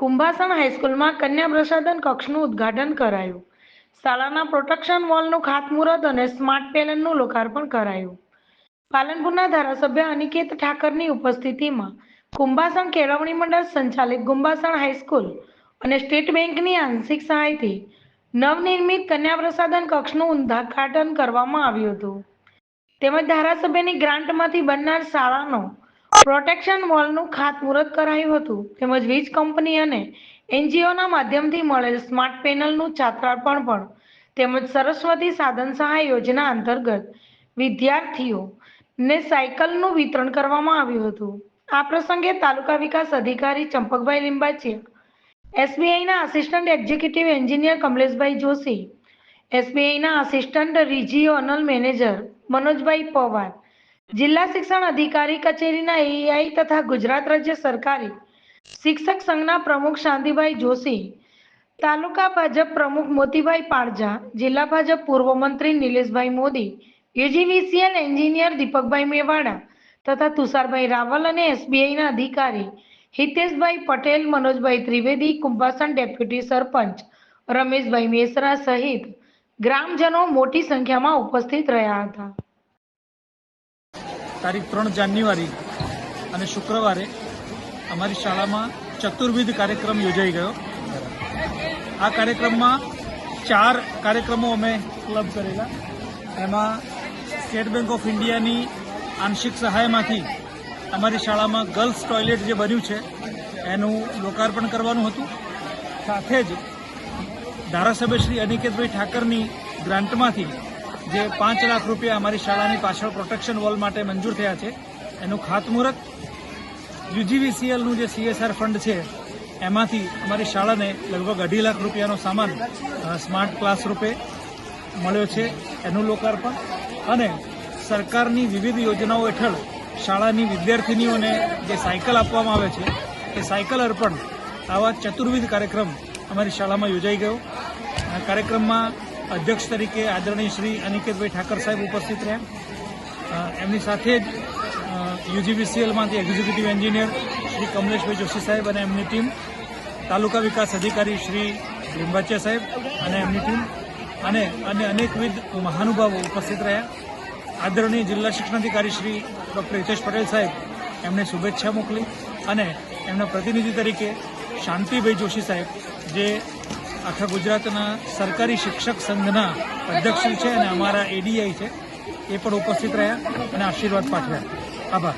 કુંભાસણ હાઈસ્કૂલમાં કન્યા પ્રસાદન કક્ષનું ઉદ્ઘાટન કરાયું. શાળાના પ્રોટેક્શન વોલનું ખાતમુહૂર્ત અને સ્માર્ટ પેનલનું લોકાર્પણ કરાયું. પાલનપુરના ધારાસભ્ય અનિકેત ઠાકરની ઉપસ્થિતિમાં કુંભાસણ કેળવણી મંડળ સંચાલિત કુંભાસણ હાઈસ્કૂલ અને સ્ટેટ બેંકની આંશિક સહાયથી નવનિર્મિત કન્યા પ્રસાદન કક્ષનું ઉદ્ઘાટન કરવામાં આવ્યું હતું. તેમજ ધારાસભ્યની ગ્રાન્ટમાંથી બનનાર શાળાનો પ્રોટેક્શન વોલનું ખાતમુહૂર્ત કરાયું હતું. તેમજ વીજ કંપની અને એનજીઓના માધ્યમથી મળેલ સ્માર્ટ પેનલનું છાત્રાર્પણ પણ. તેમજ સરસ્વતી સાધન સહાય યોજના અંતર્ગત વિદ્યાર્થીઓને સાયકલનું વિતરણ કરવામાં આવ્યું હતું. આ પ્રસંગે તાલુકા વિકાસ અધિકારી Champakbhai Limbachiya એસબીઆઈના assistant executive engineer Kamleshbhai Joshi. એસબીઆઈના assistant regional manager Manojbhai Pawar. જિલ્લા શિક્ષણ અધિકારી કચેરીના એઆઈ તથા ગુજરાત રાજ્ય સરકારી શિક્ષક સંઘના પ્રમુખ શાંતિભાઈ જોશી, તાલુકા ભાજપ પ્રમુખ મોતીભાઈ પાડજા, જિલ્લા ભાજપ પૂર્વ મંત્રી નિલેશભાઈ મોદી યુજીવીસીએલ એન્જિનિયર દીપકભાઈ મેવાડા તથા તુષારભાઈ રાવલ અને એસબીઆઈના અધિકારી હિતેશભાઈ પટેલ, મનોજભાઈ ત્રિવેદી, કુંભાસણ ડેપ્યુટી સરપંચ રમેશભાઈ મેસરા સહિત ગ્રામજનો મોટી સંખ્યામાં ઉપસ્થિત રહ્યા હતા. તારીખ ત્રણ જાન્યુઆરી અને શુક્રવારે અમારી શાળામાં ચતુર્વિધ કાર્યક્રમ યોજાઈ ગયો. આ કાર્યક્રમમાં ચાર કાર્યક્રમો અમે ક્લબ કરેલા. એમાં સ્ટેટ બેંક ઓફ ઇન્ડિયાની આંશિક સહાયમાંથી અમારી શાળામાં ગર્લ્સ ટોયલેટ જે બન્યું છે, એનું લોકાર્પણ કરવાનું હતું. સાથે જ ધારાસભ્ય શ્રી અનિકેતભાઈ ઠાકરની ગ્રાન્ટમાંથી જે પાંચ લાખ રૂપિયા અમારી શાળાની પાછળ પ્રોટેક્શન વોલ માટે મંજૂર થયા છે, એનું ખાતમુહૂર્ત યુજીવીસીએલનું જે સીએસઆર ફંડ છે, એમાંથી અમારી શાળાને લગભગ અઢી લાખ રૂપિયાનો સામાન સ્માર્ટ ક્લાસ રૂપે મળ્યો છે, એનું લોકાર્પણ અને સરકારની વિવિધ યોજનાઓ હેઠળ શાળાની વિદ્યાર્થિનીઓને જે સાયકલ આપવામાં આવે છે, એ સાયકલ અર્પણ આવા ચતુર્વિધ કાર્યક્રમ અમારી શાળામાં યોજાઈ ગયો. આ કાર્યક્રમમાં અધ્યક્ષ તરીકે આદરણીય શ્રી અનિકેતભાઈ ઠાકર સાહેબ ઉપસ્થિત રહ્યા. એમની સાથે જ યુજીબીસીએલમાંથી એક્ઝિક્યુટિવ એન્જિનિયર શ્રી કમલેશભાઈ જોશી સાહેબ અને એમની ટીમ, તાલુકા વિકાસ અધિકારી શ્રી લીંબાચિયા સાહેબ અને એમની ટીમ અને અન્ય અનેકવિધ મહાનુભાવો ઉપસ્થિત રહ્યા. આદરણીય જિલ્લા શિક્ષણાધિકારી શ્રી ડૉક્ટર હિતેશ પટેલ સાહેબ એમને શુભેચ્છા મોકલી અને એમના પ્રતિનિધિ તરીકે શાંતિભાઈ જોશી સાહેબ, જે આખા ગુજરાતના સરકારી શિક્ષક સંઘના અધ્યક્ષ છે અને અમારા એડીઆઈ છે. એ પણ ઉપસ્થિત રહ્યા અને આશીર્વાદ પાઠવ્યા. આભાર.